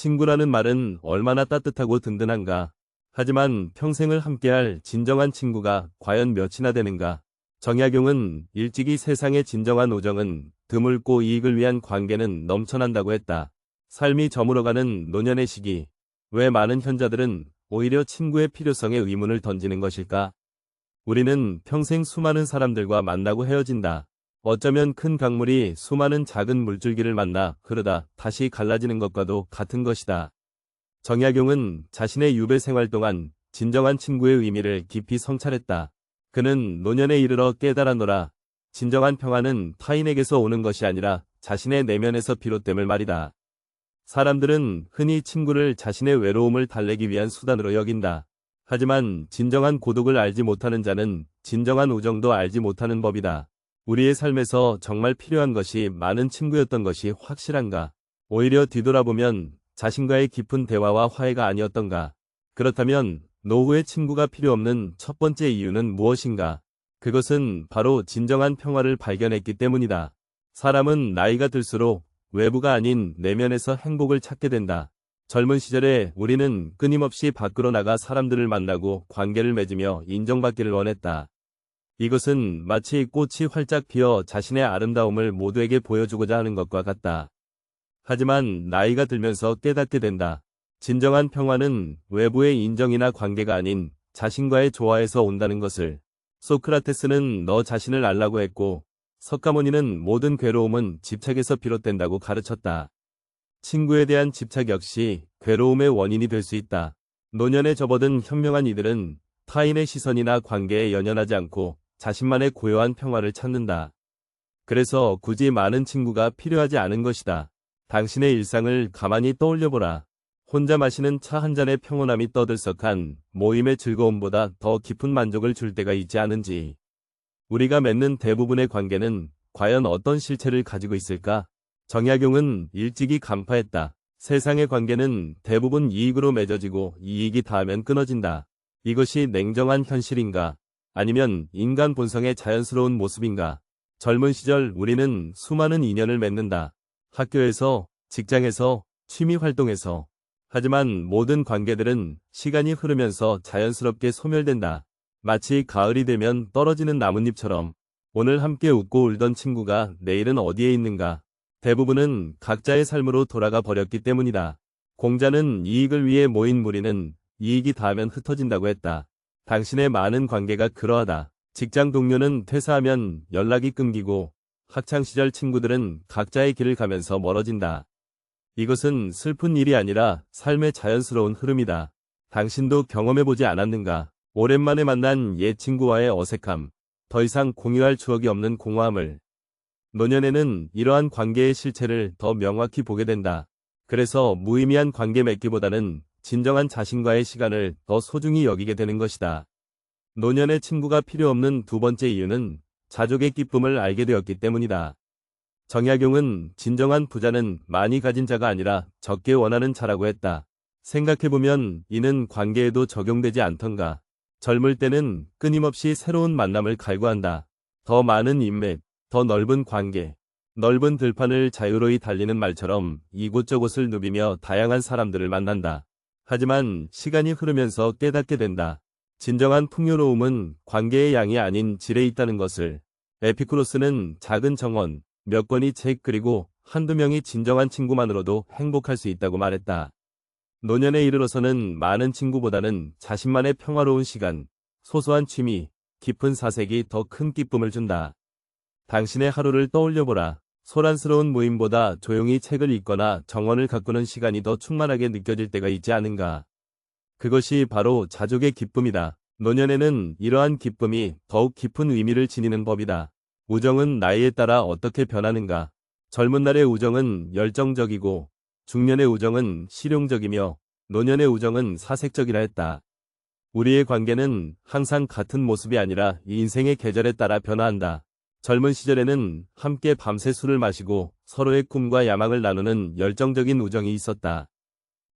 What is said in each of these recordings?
친구라는 말은 얼마나 따뜻하고 든든한가. 하지만 평생을 함께할 진정한 친구가 과연 몇이나 되는가. 정약용은 일찍이 세상의 진정한 우정은 드물고 이익을 위한 관계는 넘쳐난다고 했다. 삶이 저물어가는 노년의 시기. 왜 많은 현자들은 오히려 친구의 필요성에 의문을 던지는 것일까? 우리는 평생 수많은 사람들과 만나고 헤어진다. 어쩌면 큰 강물이 수많은 작은 물줄기를 만나 흐르다 다시 갈라지는 것과도 같은 것이다. 정약용은 자신의 유배 생활 동안 진정한 친구의 의미를 깊이 성찰했다. 그는 노년에 이르러 깨달아노라. 진정한 평화는 타인에게서 오는 것이 아니라 자신의 내면에서 비롯됨을 말이다. 사람들은 흔히 친구를 자신의 외로움을 달래기 위한 수단으로 여긴다. 하지만 진정한 고독을 알지 못하는 자는 진정한 우정도 알지 못하는 법이다. 우리의 삶에서 정말 필요한 것이 많은 친구였던 것이 확실한가? 오히려 뒤돌아보면 자신과의 깊은 대화와 화해가 아니었던가? 그렇다면 노후의 친구가 필요 없는 첫 번째 이유는 무엇인가? 그것은 바로 진정한 평화를 발견했기 때문이다. 사람은 나이가 들수록 외부가 아닌 내면에서 행복을 찾게 된다. 젊은 시절에 우리는 끊임없이 밖으로 나가 사람들을 만나고 관계를 맺으며 인정받기를 원했다. 이것은 마치 꽃이 활짝 피어 자신의 아름다움을 모두에게 보여주고자 하는 것과 같다. 하지만 나이가 들면서 깨닫게 된다. 진정한 평화는 외부의 인정이나 관계가 아닌 자신과의 조화에서 온다는 것을 소크라테스는 너 자신을 알라고 했고 석가모니는 모든 괴로움은 집착에서 비롯된다고 가르쳤다. 친구에 대한 집착 역시 괴로움의 원인이 될 수 있다. 노년에 접어든 현명한 이들은 타인의 시선이나 관계에 연연하지 않고 자신만의 고요한 평화를 찾는다. 그래서 굳이 많은 친구가 필요하지 않은 것이다. 당신의 일상을 가만히 떠올려보라. 혼자 마시는 차 한 잔의 평온함이 떠들썩한 모임의 즐거움보다 더 깊은 만족을 줄 때가 있지 않은지. 우리가 맺는 대부분의 관계는 과연 어떤 실체를 가지고 있을까? 정약용은 일찍이 간파했다. 세상의 관계는 대부분 이익으로 맺어지고 이익이 닿으면 끊어진다. 이것이 냉정한 현실인가? 아니면 인간 본성의 자연스러운 모습인가? 젊은 시절 우리는 수많은 인연을 맺는다. 학교에서, 직장에서, 취미 활동에서. 하지만 모든 관계들은 시간이 흐르면서 자연스럽게 소멸된다. 마치 가을이 되면 떨어지는 나뭇잎처럼 오늘 함께 웃고 울던 친구가 내일은 어디에 있는가. 대부분은 각자의 삶으로 돌아가 버렸기 때문이다. 공자는 이익을 위해 모인 무리는 이익이 닿으면 흩어진다고 했다. 당신의 많은 관계가 그러하다. 직장 동료는 퇴사하면 연락이 끊기고 학창시절 친구들은 각자의 길을 가면서 멀어진다. 이것은 슬픈 일이 아니라 삶의 자연스러운 흐름이다. 당신도 경험해보지 않았는가? 오랜만에 만난 옛 친구와의 어색함, 더 이상 공유할 추억이 없는 공허함을. 노년에는 이러한 관계의 실체를 더 명확히 보게 된다. 그래서 무의미한 관계 맺기보다는 진정한 자신과의 시간을 더 소중히 여기게 되는 것이다. 노년의 친구가 필요 없는 두 번째 이유는 자족의 기쁨을 알게 되었기 때문이다. 정약용은 진정한 부자는 많이 가진 자가 아니라 적게 원하는 자라고 했다. 생각해보면 이는 관계에도 적용되지 않던가. 젊을 때는 끊임없이 새로운 만남을 갈구한다. 더 많은 인맥, 더 넓은 관계, 넓은 들판을 자유로이 달리는 말처럼 이곳저곳을 누비며 다양한 사람들을 만난다. 하지만 시간이 흐르면서 깨닫게 된다. 진정한 풍요로움은 관계의 양이 아닌 질에 있다는 것을. 에피쿠로스는 작은 정원, 몇 권의 책 그리고 한두 명이 진정한 친구만으로도 행복할 수 있다고 말했다. 노년에 이르러서는 많은 친구보다는 자신만의 평화로운 시간, 소소한 취미, 깊은 사색이 더 큰 기쁨을 준다. 당신의 하루를 떠올려보라. 소란스러운 모임보다 조용히 책을 읽거나 정원을 가꾸는 시간이 더 충만하게 느껴질 때가 있지 않은가. 그것이 바로 자족의 기쁨이다. 노년에는 이러한 기쁨이 더욱 깊은 의미를 지니는 법이다. 우정은 나이에 따라 어떻게 변하는가. 젊은 날의 우정은 열정적이고 중년의 우정은 실용적이며 노년의 우정은 사색적이라 했다. 우리의 관계는 항상 같은 모습이 아니라 인생의 계절에 따라 변화한다. 젊은 시절에는 함께 밤새 술을 마시고 서로의 꿈과 야망을 나누는 열정적인 우정이 있었다.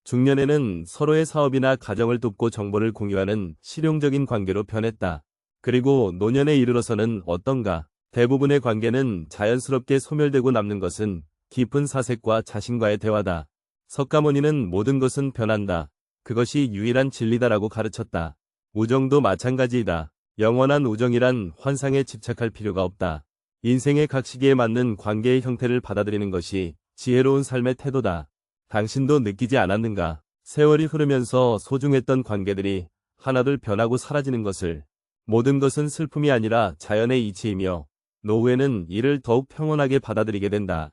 중년에는 서로의 사업이나 가정을 돕고 정보를 공유하는 실용적인 관계로 변했다. 그리고 노년에 이르러서는 어떤가? 대부분의 관계는 자연스럽게 소멸되고 남는 것은 깊은 사색과 자신과의 대화다. 석가모니는 모든 것은 변한다. 그것이 유일한 진리다라고 가르쳤다. 우정도 마찬가지이다. 영원한 우정이란 환상에 집착할 필요가 없다. 인생의 각 시기에 맞는 관계의 형태를 받아들이는 것이 지혜로운 삶의 태도다. 당신도 느끼지 않았는가? 세월이 흐르면서 소중했던 관계들이 하나둘 변하고 사라지는 것을 모든 것은 슬픔이 아니라 자연의 이치이며 노후에는 이를 더욱 평온하게 받아들이게 된다.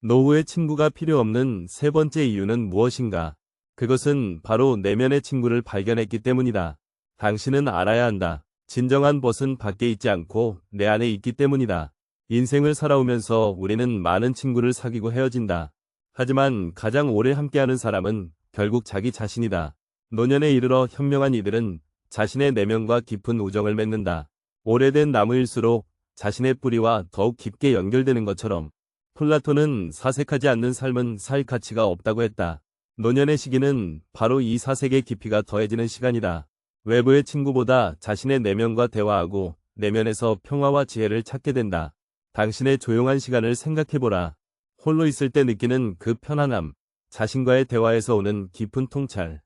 노후의 친구가 필요 없는 세 번째 이유는 무엇인가? 그것은 바로 내면의 친구를 발견했기 때문이다. 당신은 알아야 한다. 진정한 벗은 밖에 있지 않고 내 안에 있기 때문이다. 인생을 살아오면서 우리는 많은 친구를 사귀고 헤어진다. 하지만 가장 오래 함께하는 사람은 결국 자기 자신이다. 노년에 이르러 현명한 이들은 자신의 내면과 깊은 우정을 맺는다. 오래된 나무일수록 자신의 뿌리와 더욱 깊게 연결되는 것처럼 플라톤은 사색하지 않는 삶은 살 가치가 없다고 했다. 노년의 시기는 바로 이 사색의 깊이가 더해지는 시간이다. 외부의 친구보다 자신의 내면과 대화하고 내면에서 평화와 지혜를 찾게 된다. 당신의 조용한 시간을 생각해보라. 홀로 있을 때 느끼는 그 편안함, 자신과의 대화에서 오는 깊은 통찰.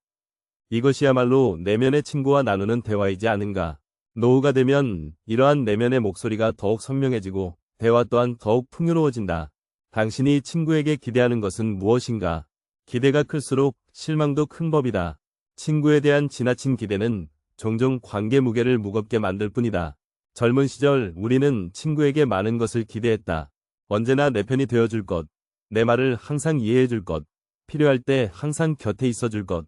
이것이야말로 내면의 친구와 나누는 대화이지 않은가. 노후가 되면 이러한 내면의 목소리가 더욱 선명해지고 대화 또한 더욱 풍요로워진다. 당신이 친구에게 기대하는 것은 무엇인가? 기대가 클수록 실망도 큰 법이다. 친구에 대한 지나친 기대는 종종 관계 무게를 무겁게 만들 뿐이다. 젊은 시절 우리는 친구에게 많은 것을 기대했다. 언제나 내 편이 되어줄 것, 내 말을 항상 이해해줄 것, 필요할 때 항상 곁에 있어줄 것.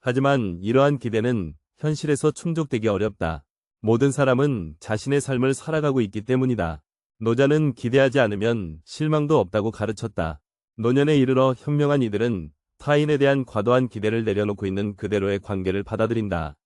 하지만 이러한 기대는 현실에서 충족되기 어렵다. 모든 사람은 자신의 삶을 살아가고 있기 때문이다. 노자는 기대하지 않으면 실망도 없다고 가르쳤다. 노년에 이르러 현명한 이들은 타인에 대한 과도한 기대를 내려놓고 있는 그대로의 관계를 받아들인다.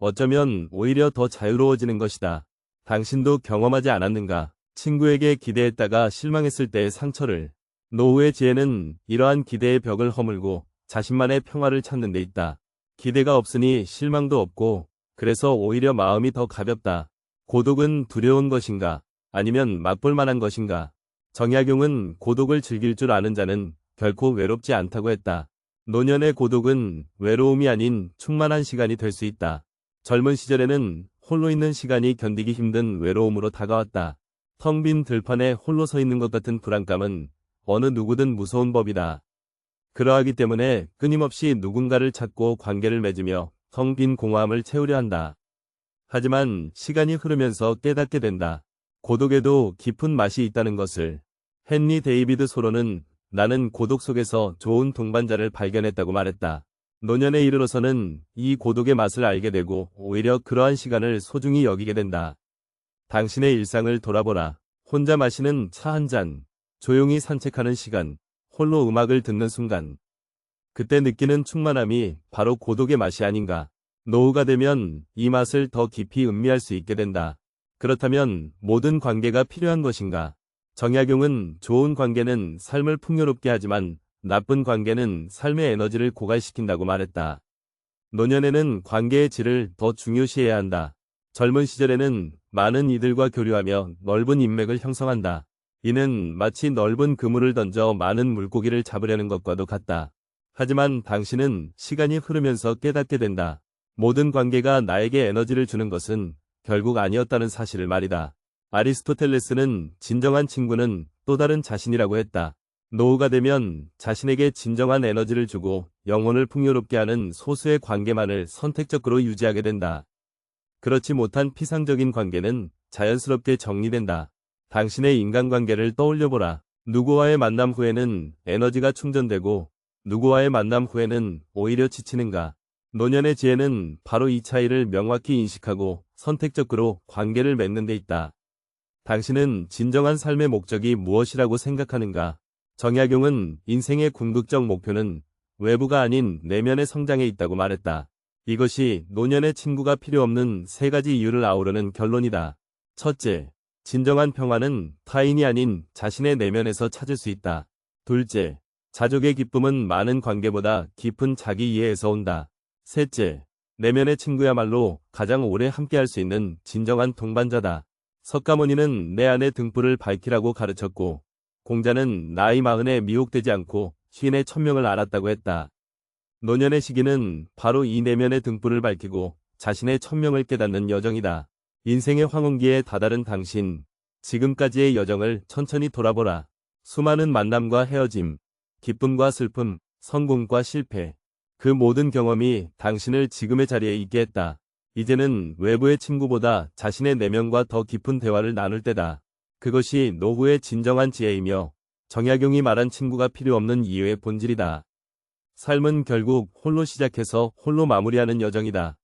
어쩌면 오히려 더 자유로워지는 것이다. 당신도 경험하지 않았는가? 친구에게 기대했다가 실망했을 때의 상처를. 노후의 지혜는 이러한 기대의 벽을 허물고 자신만의 평화를 찾는 데 있다. 기대가 없으니 실망도 없고 그래서 오히려 마음이 더 가볍다. 고독은 두려운 것인가? 아니면 맛볼 만한 것인가? 정약용은 고독을 즐길 줄 아는 자는 결코 외롭지 않다고 했다. 노년의 고독은 외로움이 아닌 충만한 시간이 될 수 있다. 젊은 시절에는 홀로 있는 시간이 견디기 힘든 외로움으로 다가왔다. 텅 빈 들판에 홀로 서 있는 것 같은 불안감은 어느 누구든 무서운 법이다. 그러하기 때문에 끊임없이 누군가를 찾고 관계를 맺으며 텅 빈 공허함을 채우려 한다. 하지만 시간이 흐르면서 깨닫게 된다. 고독에도 깊은 맛이 있다는 것을 헨리 데이비드 소로는 나는 고독 속에서 좋은 동반자를 발견했다고 말했다. 노년에 이르러서는 이 고독의 맛을 알게 되고 오히려 그러한 시간을 소중히 여기게 된다. 당신의 일상을 돌아보라. 혼자 마시는 차 한 잔, 조용히 산책하는 시간, 홀로 음악을 듣는 순간. 그때 느끼는 충만함이 바로 고독의 맛이 아닌가. 노후가 되면 이 맛을 더 깊이 음미할 수 있게 된다. 그렇다면 모든 관계가 필요한 것인가? 정약용은 좋은 관계는 삶을 풍요롭게 하지만 나쁜 관계는 삶의 에너지를 고갈시킨다고 말했다. 노년에는 관계의 질을 더 중요시해야 한다. 젊은 시절에는 많은 이들과 교류하며 넓은 인맥을 형성한다. 이는 마치 넓은 그물을 던져 많은 물고기를 잡으려는 것과도 같다. 하지만 당신은 시간이 흐르면서 깨닫게 된다. 모든 관계가 나에게 에너지를 주는 것은 결국 아니었다는 사실을 말이다. 아리스토텔레스는 진정한 친구는 또 다른 자신이라고 했다. 노후가 되면 자신에게 진정한 에너지를 주고 영혼을 풍요롭게 하는 소수의 관계만을 선택적으로 유지하게 된다. 그렇지 못한 피상적인 관계는 자연스럽게 정리된다. 당신의 인간관계를 떠올려보라. 누구와의 만남 후에는 에너지가 충전되고 누구와의 만남 후에는 오히려 지치는가. 노년의 지혜는 바로 이 차이를 명확히 인식하고 선택적으로 관계를 맺는 데 있다. 당신은 진정한 삶의 목적이 무엇이라고 생각하는가? 정약용은 인생의 궁극적 목표는 외부가 아닌 내면의 성장에 있다고 말했다. 이것이 노년의 친구가 필요 없는 세 가지 이유를 아우르는 결론이다. 첫째, 진정한 평화는 타인이 아닌 자신의 내면에서 찾을 수 있다. 둘째, 자족의 기쁨은 많은 관계보다 깊은 자기 이해에서 온다. 셋째, 내면의 친구야말로 가장 오래 함께할 수 있는 진정한 동반자다. 석가모니는 내 안의 등불을 밝히라고 가르쳤고 공자는 나이 마흔에 미혹되지 않고 시인의 천명을 알았다고 했다. 노년의 시기는 바로 이 내면의 등불을 밝히고 자신의 천명을 깨닫는 여정이다. 인생의 황혼기에 다다른 당신, 지금까지의 여정을 천천히 돌아보라. 수많은 만남과 헤어짐, 기쁨과 슬픔, 성공과 실패, 그 모든 경험이 당신을 지금의 자리에 있게 했다. 이제는 외부의 친구보다 자신의 내면과 더 깊은 대화를 나눌 때다. 그것이 노후의 진정한 지혜이며 정약용이 말한 친구가 필요 없는 이유의 본질이다. 삶은 결국 홀로 시작해서 홀로 마무리하는 여정이다.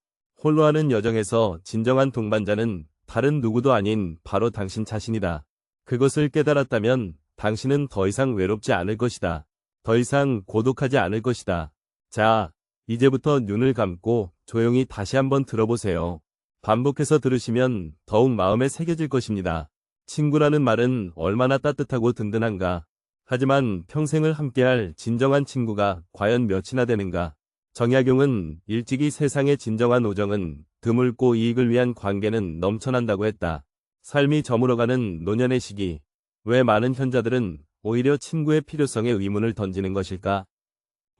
홀로 하는 여정에서 진정한 동반자는 다른 누구도 아닌 바로 당신 자신이다. 그것을 깨달았다면 당신은 더 이상 외롭지 않을 것이다. 더 이상 고독하지 않을 것이다. 자, 이제부터 눈을 감고 조용히 다시 한번 들어보세요. 반복해서 들으시면 더욱 마음에 새겨질 것입니다. 친구라는 말은 얼마나 따뜻하고 든든한가. 하지만 평생을 함께할 진정한 친구가 과연 몇이나 되는가. 정약용은 일찍이 세상의 진정한 우정은 드물고 이익을 위한 관계는 넘쳐난다고 했다. 삶이 저물어가는 노년의 시기. 왜 많은 현자들은 오히려 친구의 필요성에 의문을 던지는 것일까?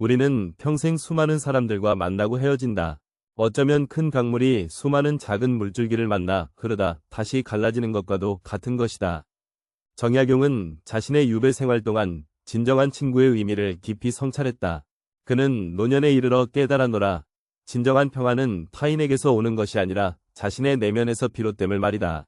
우리는 평생 수많은 사람들과 만나고 헤어진다. 어쩌면 큰 강물이 수많은 작은 물줄기를 만나 흐르다 다시 갈라지는 것과도 같은 것이다. 정약용은 자신의 유배 생활 동안 진정한 친구의 의미를 깊이 성찰했다. 그는 노년에 이르러 깨달아노라. 진정한 평화는 타인에게서 오는 것이 아니라 자신의 내면에서 비롯됨을 말이다.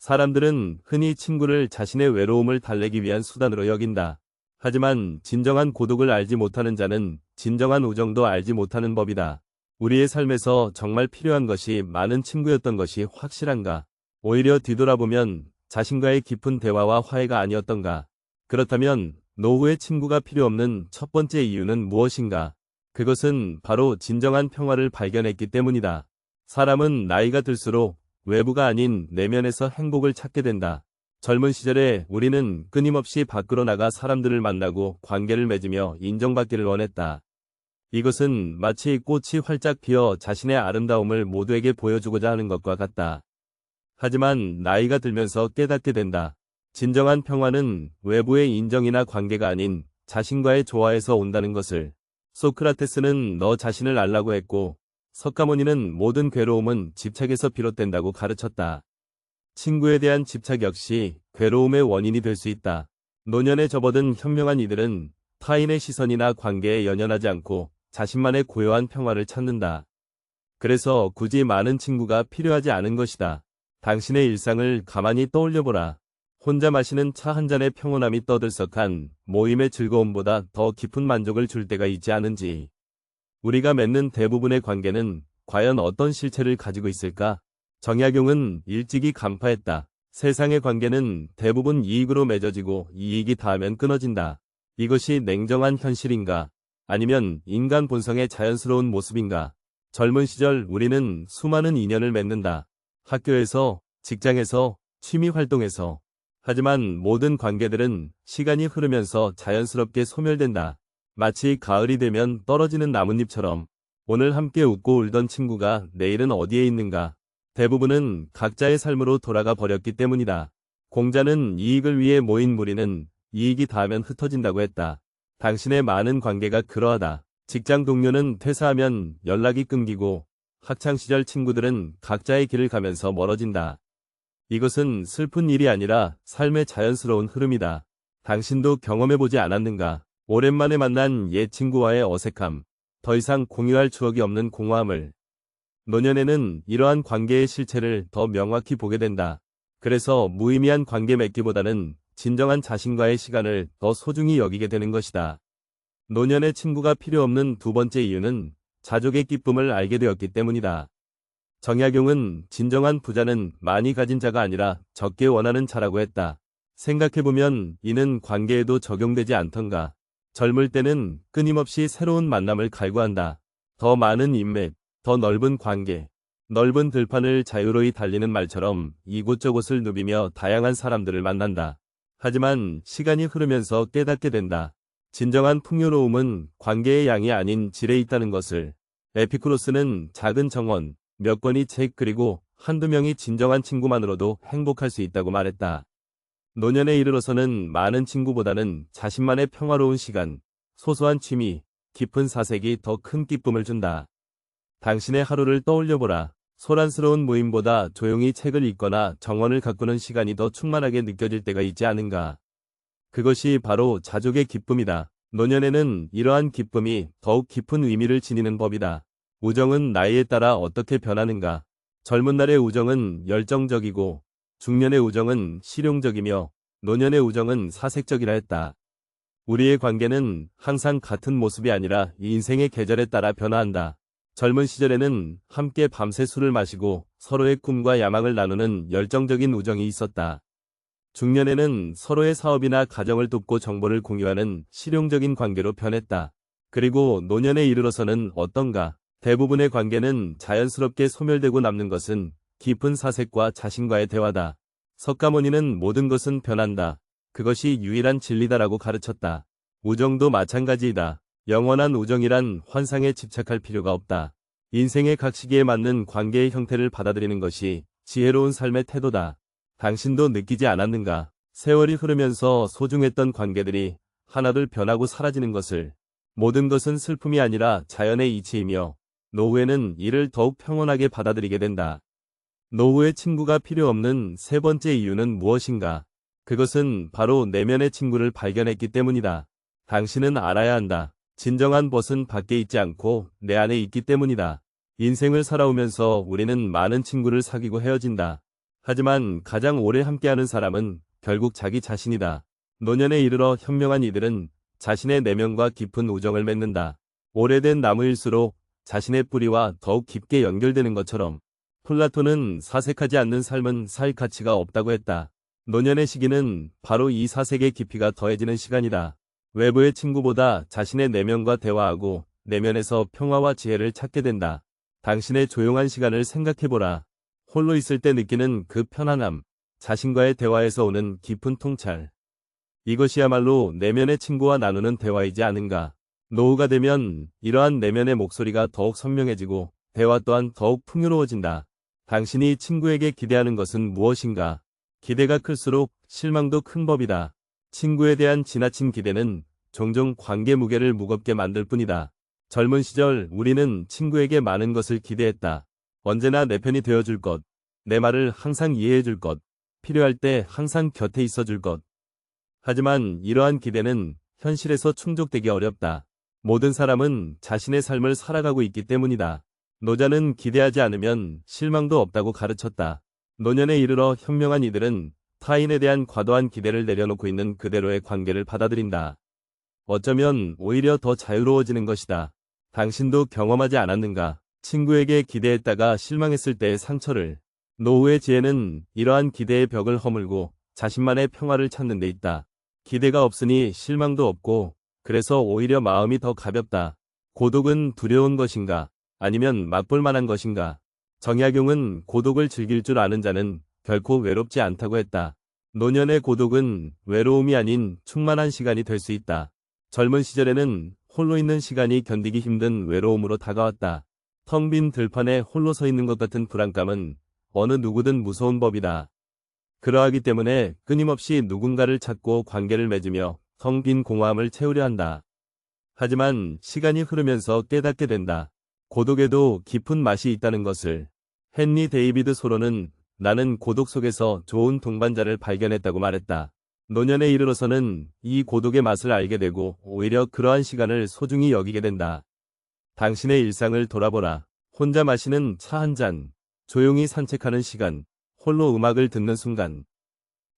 사람들은 흔히 친구를 자신의 외로움을 달래기 위한 수단으로 여긴다. 하지만 진정한 고독을 알지 못하는 자는 진정한 우정도 알지 못하는 법이다. 우리의 삶에서 정말 필요한 것이 많은 친구였던 것이 확실한가? 오히려 뒤돌아보면 자신과의 깊은 대화와 화해가 아니었던가? 그렇다면 노후의 친구가 필요 없는 첫 번째 이유는 무엇인가? 그것은 바로 진정한 평화를 발견했기 때문이다. 사람은 나이가 들수록 외부가 아닌 내면에서 행복을 찾게 된다. 젊은 시절에 우리는 끊임없이 밖으로 나가 사람들을 만나고 관계를 맺으며 인정받기를 원했다. 이것은 마치 꽃이 활짝 피어 자신의 아름다움을 모두에게 보여주고자 하는 것과 같다. 하지만 나이가 들면서 깨닫게 된다. 진정한 평화는 외부의 인정이나 관계가 아닌 자신과의 조화에서 온다는 것을 소크라테스는 너 자신을 알라고 했고 석가모니는 모든 괴로움은 집착에서 비롯된다고 가르쳤다. 친구에 대한 집착 역시 괴로움의 원인이 될 수 있다. 노년에 접어든 현명한 이들은 타인의 시선이나 관계에 연연하지 않고 자신만의 고요한 평화를 찾는다. 그래서 굳이 많은 친구가 필요하지 않은 것이다. 당신의 일상을 가만히 떠올려보라. 혼자 마시는 차 한 잔의 평온함이 떠들썩한 모임의 즐거움보다 더 깊은 만족을 줄 때가 있지 않은지. 우리가 맺는 대부분의 관계는 과연 어떤 실체를 가지고 있을까? 정약용은 일찍이 간파했다. 세상의 관계는 대부분 이익으로 맺어지고 이익이 닿으면 끊어진다. 이것이 냉정한 현실인가? 아니면 인간 본성의 자연스러운 모습인가? 젊은 시절 우리는 수많은 인연을 맺는다. 학교에서, 직장에서, 취미 활동에서. 하지만 모든 관계들은 시간이 흐르면서 자연스럽게 소멸된다. 마치 가을이 되면 떨어지는 나뭇잎처럼 오늘 함께 웃고 울던 친구가 내일은 어디에 있는가. 대부분은 각자의 삶으로 돌아가 버렸기 때문이다. 공자는 이익을 위해 모인 무리는 이익이 닿으면 흩어진다고 했다. 당신의 많은 관계가 그러하다. 직장 동료는 퇴사하면 연락이 끊기고 학창시절 친구들은 각자의 길을 가면서 멀어진다. 이것은 슬픈 일이 아니라 삶의 자연스러운 흐름이다. 당신도 경험해보지 않았는가? 오랜만에 만난 옛 친구와의 어색함, 더 이상 공유할 추억이 없는 공허함을. 노년에는 이러한 관계의 실체를 더 명확히 보게 된다. 그래서 무의미한 관계 맺기보다는 진정한 자신과의 시간을 더 소중히 여기게 되는 것이다. 노년의 친구가 필요 없는 두 번째 이유는 자족의 기쁨을 알게 되었기 때문이다. 정약용은 진정한 부자는 많이 가진 자가 아니라 적게 원하는 자라고 했다. 생각해보면 이는 관계에도 적용되지 않던가. 젊을 때는 끊임없이 새로운 만남을 갈구한다. 더 많은 인맥, 더 넓은 관계, 넓은 들판을 자유로이 달리는 말처럼 이곳저곳을 누비며 다양한 사람들을 만난다. 하지만 시간이 흐르면서 깨닫게 된다. 진정한 풍요로움은 관계의 양이 아닌 질에 있다는 것을. 에피쿠로스는 작은 정원, 몇 권의 책 그리고 한두 명이 진정한 친구만으로도 행복할 수 있다고 말했다. 노년에 이르러서는 많은 친구보다는 자신만의 평화로운 시간, 소소한 취미, 깊은 사색이 더 큰 기쁨을 준다. 당신의 하루를 떠올려보라. 소란스러운 모임보다 조용히 책을 읽거나 정원을 가꾸는 시간이 더 충만하게 느껴질 때가 있지 않은가. 그것이 바로 자족의 기쁨이다. 노년에는 이러한 기쁨이 더욱 깊은 의미를 지니는 법이다. 우정은 나이에 따라 어떻게 변하는가. 젊은 날의 우정은 열정적이고 중년의 우정은 실용적이며 노년의 우정은 사색적이라 했다. 우리의 관계는 항상 같은 모습이 아니라 인생의 계절에 따라 변화한다. 젊은 시절에는 함께 밤새 술을 마시고 서로의 꿈과 야망을 나누는 열정적인 우정이 있었다. 중년에는 서로의 사업이나 가정을 돕고 정보를 공유하는 실용적인 관계로 변했다. 그리고 노년에 이르러서는 어떤가? 대부분의 관계는 자연스럽게 소멸되고 남는 것은 깊은 사색과 자신과의 대화다. 석가모니는 모든 것은 변한다. 그것이 유일한 진리다라고 가르쳤다. 우정도 마찬가지이다. 영원한 우정이란 환상에 집착할 필요가 없다. 인생의 각 시기에 맞는 관계의 형태를 받아들이는 것이 지혜로운 삶의 태도다. 당신도 느끼지 않았는가? 세월이 흐르면서 소중했던 관계들이 하나둘 변하고 사라지는 것을 모든 것은 슬픔이 아니라 자연의 이치이며 노후에는 이를 더욱 평온하게 받아들이게 된다. 노후의 친구가 필요 없는 세 번째 이유는 무엇인가? 그것은 바로 내면의 친구를 발견했기 때문이다. 당신은 알아야 한다. 진정한 벗은 밖에 있지 않고 내 안에 있기 때문이다. 인생을 살아오면서 우리는 많은 친구를 사귀고 헤어진다. 하지만 가장 오래 함께하는 사람은 결국 자기 자신이다. 노년에 이르러 현명한 이들은 자신의 내면과 깊은 우정을 맺는다. 오래된 나무일수록 자신의 뿌리와 더욱 깊게 연결되는 것처럼 플라톤은 사색하지 않는 삶은 살 가치가 없다고 했다. 노년의 시기는 바로 이 사색의 깊이가 더해지는 시간이다. 외부의 친구보다 자신의 내면과 대화하고 내면에서 평화와 지혜를 찾게 된다. 당신의 조용한 시간을 생각해보라. 홀로 있을 때 느끼는 그 편안함, 자신과의 대화에서 오는 깊은 통찰. 이것이야말로 내면의 친구와 나누는 대화이지 않은가. 노후가 되면 이러한 내면의 목소리가 더욱 선명해지고 대화 또한 더욱 풍요로워진다. 당신이 친구에게 기대하는 것은 무엇인가? 기대가 클수록 실망도 큰 법이다. 친구에 대한 지나친 기대는 종종 관계 무게를 무겁게 만들 뿐이다. 젊은 시절 우리는 친구에게 많은 것을 기대했다. 언제나 내 편이 되어줄 것, 내 말을 항상 이해해줄 것, 필요할 때 항상 곁에 있어줄 것. 하지만 이러한 기대는 현실에서 충족되기 어렵다. 모든 사람은 자신의 삶을 살아가고 있기 때문이다. 노자는 기대하지 않으면 실망도 없다고 가르쳤다. 노년에 이르러 현명한 이들은 타인에 대한 과도한 기대를 내려놓고 있는 그대로의 관계를 받아들인다. 어쩌면 오히려 더 자유로워지는 것이다. 당신도 경험하지 않았는가? 친구에게 기대했다가 실망했을 때의 상처를. 노후의 지혜는 이러한 기대의 벽을 허물고 자신만의 평화를 찾는 데 있다. 기대가 없으니 실망도 없고 그래서 오히려 마음이 더 가볍다. 고독은 두려운 것인가? 아니면 맛볼 만한 것인가? 정약용은 고독을 즐길 줄 아는 자는 결코 외롭지 않다고 했다. 노년의 고독은 외로움이 아닌 충만한 시간이 될 수 있다. 젊은 시절에는 홀로 있는 시간이 견디기 힘든 외로움으로 다가왔다. 텅 빈 들판에 홀로 서 있는 것 같은 불안감은 어느 누구든 무서운 법이다. 그러하기 때문에 끊임없이 누군가를 찾고 관계를 맺으며 텅 빈 공허함을 채우려 한다. 하지만 시간이 흐르면서 깨닫게 된다. 고독에도 깊은 맛이 있다는 것을. 헨리 데이비드 소로는 나는 고독 속에서 좋은 동반자를 발견했다고 말했다. 노년에 이르러서는 이 고독의 맛을 알게 되고 오히려 그러한 시간을 소중히 여기게 된다. 당신의 일상을 돌아보라. 혼자 마시는 차 한 잔, 조용히 산책하는 시간, 홀로 음악을 듣는 순간.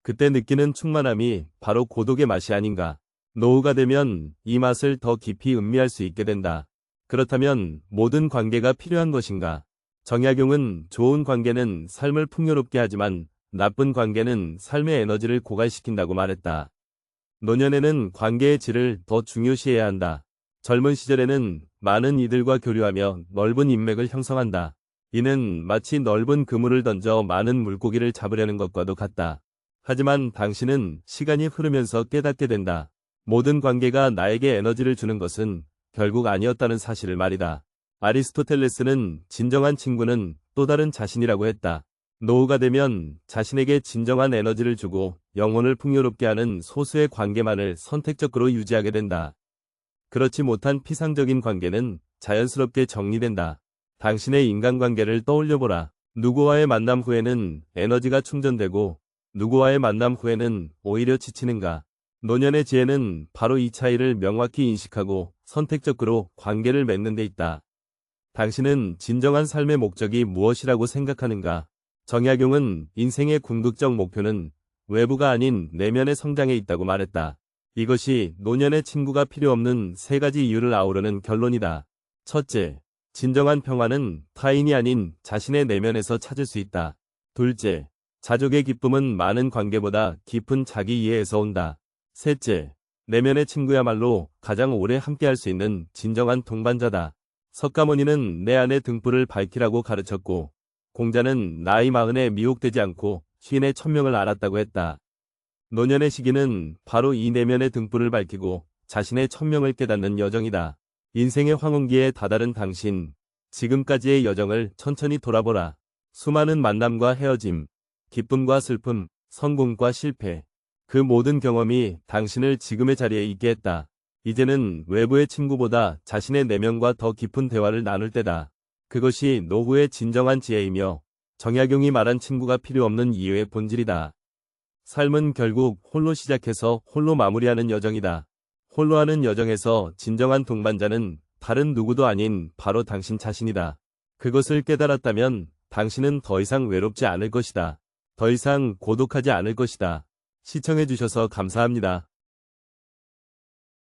그때 느끼는 충만함이 바로 고독의 맛이 아닌가. 노후가 되면 이 맛을 더 깊이 음미할 수 있게 된다. 그렇다면 모든 관계가 필요한 것인가? 정약용은 좋은 관계는 삶을 풍요롭게 하지만 나쁜 관계는 삶의 에너지를 고갈시킨다고 말했다. 노년에는 관계의 질을 더 중요시해야 한다. 젊은 시절에는 많은 이들과 교류하며 넓은 인맥을 형성한다. 이는 마치 넓은 그물을 던져 많은 물고기를 잡으려는 것과도 같다. 하지만 당신은 시간이 흐르면서 깨닫게 된다. 모든 관계가 나에게 에너지를 주는 것은 결국 아니었다는 사실을 말이다. 아리스토텔레스는 진정한 친구는 또 다른 자신이라고 했다. 노후가 되면 자신에게 진정한 에너지를 주고 영혼을 풍요롭게 하는 소수의 관계만을 선택적으로 유지하게 된다. 그렇지 못한 피상적인 관계는 자연스럽게 정리된다. 당신의 인간관계를 떠올려보라. 누구와의 만남 후에는 에너지가 충전되고 누구와의 만남 후에는 오히려 지치는가. 노년의 지혜는 바로 이 차이를 명확히 인식하고 선택적으로 관계를 맺는 데 있다. 당신은 진정한 삶의 목적이 무엇이라고 생각하는가? 정약용은 인생의 궁극적 목표는 외부가 아닌 내면의 성장에 있다고 말했다. 이것이 노년의 친구가 필요 없는 세 가지 이유를 아우르는 결론이다. 첫째, 진정한 평화는 타인이 아닌 자신의 내면에서 찾을 수 있다. 둘째, 자족의 기쁨은 많은 관계보다 깊은 자기 이해에서 온다. 셋째, 내면의 친구야말로 가장 오래 함께할 수 있는 진정한 동반자다. 석가모니는 내 안의 등불을 밝히라고 가르쳤고, 공자는 나이 마흔에 미혹되지 않고 시인의 천명을 알았다고 했다. 노년의 시기는 바로 이 내면의 등불을 밝히고 자신의 천명을 깨닫는 여정이다. 인생의 황혼기에 다다른 당신, 지금까지의 여정을 천천히 돌아보라. 수많은 만남과 헤어짐, 기쁨과 슬픔, 성공과 실패, 그 모든 경험이 당신을 지금의 자리에 있게 했다. 이제는 외부의 친구보다 자신의 내면과 더 깊은 대화를 나눌 때다. 그것이 노후의 진정한 지혜이며 정약용이 말한 친구가 필요 없는 이유의 본질이다. 삶은 결국 홀로 시작해서 홀로 마무리하는 여정이다. 홀로 하는 여정에서 진정한 동반자는 다른 누구도 아닌 바로 당신 자신이다. 그것을 깨달았다면 당신은 더 이상 외롭지 않을 것이다. 더 이상 고독하지 않을 것이다. 시청해주셔서 감사합니다.